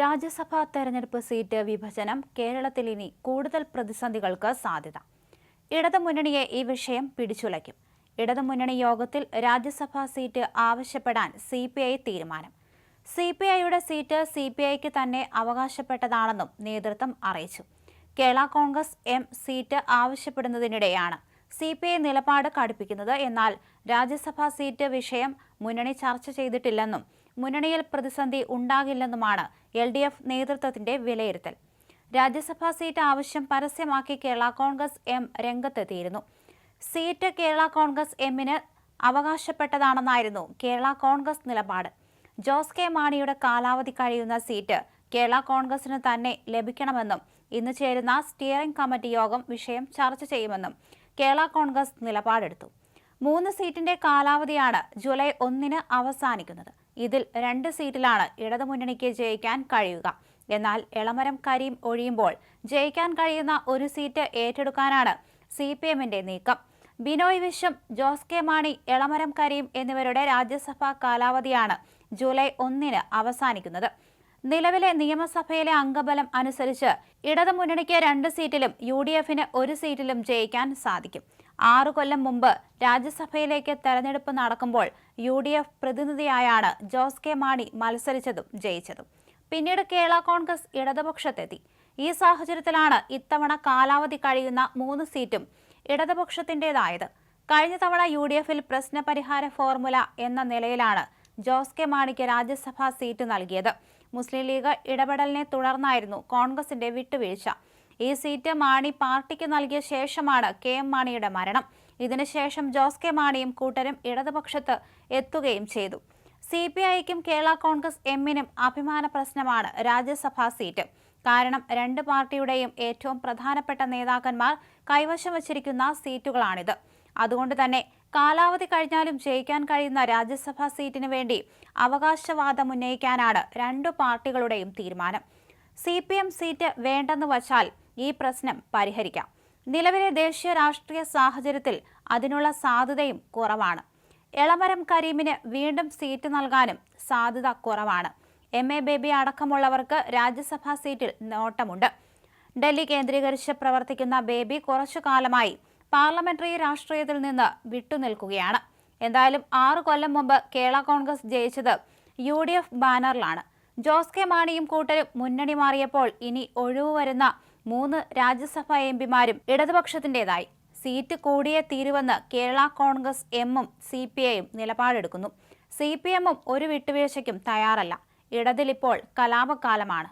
രാജ്യസഭാ തെരഞ്ഞെടുപ്പ് സീറ്റ് വിഭജനം കേരളത്തിൽ ഇനി കൂടുതൽ പ്രതിസന്ധികൾക്ക് സാധ്യത. ഇടതുമുന്നണിയെ ഈ വിഷയം പിടിച്ചുലയ്ക്കും. ഇടതുമുന്നണി യോഗത്തിൽ രാജ്യസഭാ സീറ്റ് ആവശ്യപ്പെടാൻ സി പി ഐ തീരുമാനം. സി പി ഐയുടെ സീറ്റ് സി പി ഐക്ക് തന്നെ അവകാശപ്പെട്ടതാണെന്നും നേതൃത്വം അറിയിച്ചു. കേരള കോൺഗ്രസ് എം സീറ്റ് ആവശ്യപ്പെടുന്നതിനിടെയാണ് സി പി ഐ നിലപാട് കടുപ്പിക്കുന്നത്. എന്നാൽ രാജ്യസഭാ സീറ്റ് വിഷയം മുന്നണി ചർച്ച ചെയ്തിട്ടില്ലെന്നും മുന്നണിയിൽ പ്രതിസന്ധി ഉണ്ടാകില്ലെന്നുമാണ് എൽ ഡി എഫ് നേതൃത്വത്തിന്റെ വിലയിരുത്തൽ. രാജ്യസഭാ സീറ്റ് ആവശ്യം പരസ്യമാക്കി കേരള കോൺഗ്രസ് എം രംഗത്തെത്തിയിരുന്നു. സീറ്റ് കേരള കോൺഗ്രസ് എമ്മിന് അവകാശപ്പെട്ടതാണെന്നായിരുന്നു കേരള കോൺഗ്രസ് നിലപാട്. ജോസ് കെ മാണിയുടെ കാലാവധി കഴിയുന്ന സീറ്റ് കേരള കോൺഗ്രസിന് തന്നെ ലഭിക്കണമെന്നും ഇന്ന് ചേരുന്ന സ്റ്റിയറിംഗ് കമ്മിറ്റി യോഗം വിഷയം ചർച്ച ചെയ്യുമെന്നും കേരള കോൺഗ്രസ് നിലപാടെടുത്തു. മൂന്ന് സീറ്റിന്റെ കാലാവധിയാണ് ജൂലൈ ഒന്നിന് അവസാനിക്കുന്നത്. ഇതിൽ രണ്ട് സീറ്റിലാണ് ഇടതുമുന്നണിക്ക് ജയിക്കാൻ കഴിയുക. എന്നാൽ എളമരം കരീം ഒഴിയുമ്പോൾ ജയിക്കാൻ കഴിയുന്ന ഒരു സീറ്റ് ഏറ്റെടുക്കാനാണ് സി പി എമ്മിന്റെ നീക്കം. ബിനോയ് വിശ്വം ജോസ് കെ മാണി എളമരം കരീം എന്നിവരുടെ രാജ്യസഭാ കാലാവധിയാണ് ജൂലൈ ഒന്നിന് അവസാനിക്കുന്നത്. നിലവിലെ നിയമസഭയിലെ അംഗബലം അനുസരിച്ച് ഇടതു ഇടതുമുന്നണിക്ക് രണ്ട് സീറ്റിലും യു ഡി എഫിന് ഒരു സീറ്റിലും ജയിക്കാൻ സാധിക്കും. ആറു കൊല്ലം മുമ്പ് രാജ്യസഭയിലേക്ക് തെരഞ്ഞെടുപ്പ് നടക്കുമ്പോൾ യു ഡി എഫ് പ്രതിനിധിയായാണ് ജോസ് കെ മാണി മത്സരിച്ചതും ജയിച്ചതും. പിന്നീട് കേരള കോൺഗ്രസ് ഇടതുപക്ഷത്തെത്തി. ഈ സാഹചര്യത്തിലാണ് ഇത്തവണ കാലാവധി കഴിയുന്ന മൂന്ന് സീറ്റും ഇടതുപക്ഷത്തിന്റെതായത്. കഴിഞ്ഞ തവണ യു ഡി എഫിൽ പ്രശ്നപരിഹാര ഫോർമുല എന്ന നിലയിലാണ് ജോസ് കെ മാണിക്ക് രാജ്യസഭാ സീറ്റ് നൽകിയത്. മുസ്ലിം ലീഗ് ഇടപെടലിനെ തുടർന്നായിരുന്നു കോൺഗ്രസിന്റെ വിട്ടുവീഴ്ച. ഈ സീറ്റ് മാണി പാർട്ടിക്ക് നൽകിയ ശേഷമാണ് കെ എം മാണിയുടെ മരണം. ഇതിനുശേഷം ജോസ് കെ മാണിയും കൂട്ടരും ഇടതുപക്ഷത്ത് എത്തുകയും ചെയ്തു. സി പി ഐക്കും കേരള കോൺഗ്രസ് എമ്മിനും അഭിമാന പ്രശ്നമാണ് രാജ്യസഭാ സീറ്റ്. കാരണം രണ്ട് പാർട്ടിയുടെയും ഏറ്റവും പ്രധാനപ്പെട്ട നേതാക്കന്മാർ കൈവശം വച്ചിരിക്കുന്ന സീറ്റുകളാണിത്. അതുകൊണ്ട് തന്നെ കാലാവധി കഴിഞ്ഞാലും ജയിക്കാൻ കഴിയുന്ന രാജ്യസഭാ സീറ്റിന് വേണ്ടി അവകാശവാദം ഉന്നയിക്കാനാണ് രണ്ടു പാർട്ടികളുടെയും തീരുമാനം. സി പി എം സീറ്റ് വേണ്ടെന്ന് വച്ചാൽ ഈ പ്രശ്നം പരിഹരിക്കാം. നിലവിലെ ദേശീയ രാഷ്ട്രീയ സാഹചര്യത്തിൽ അതിനുള്ള സാധ്യതയും കുറവാണ്. എളമരം കരീമിന് വീണ്ടും സീറ്റ് നൽകാനും സാധ്യത കുറവാണ്. എം എ ബേബി അടക്കമുള്ളവർക്ക് രാജ്യസഭാ സീറ്റിൽ നോട്ടമുണ്ട്. ഡൽഹി കേന്ദ്രീകരിച്ച് പ്രവർത്തിക്കുന്ന ബേബി കുറച്ചു കാലമായി പാർലമെന്ററി രാഷ്ട്രീയത്തിൽ നിന്ന് വിട്ടുനിൽക്കുകയാണ്. എന്തായാലും ആറു കൊല്ലം മുമ്പ് കേരള കോൺഗ്രസ് ജയിച്ചത് യു ഡി എഫ് ബാനറിലാണ്. ജോസ് കെ മാണിയും കൂട്ടരും മുന്നണി മാറിയപ്പോൾ ഇനി ഒഴിവ് വരുന്ന മൂന്ന് രാജ്യസഭാ എം പിമാരും ഇടതുപക്ഷത്തിന്റെതായി സീറ്റ് കൂടിയേ തീരുവെന്ന് കേരള കോൺഗ്രസ് എമ്മും സി പി ഐയും നിലപാടെടുക്കുന്നു. സി പി എമ്മും ഒരു വിട്ടുവീഴ്ചയ്ക്കും തയ്യാറല്ല. ഇടതിലിപ്പോൾ കലാപകാലമാണ്.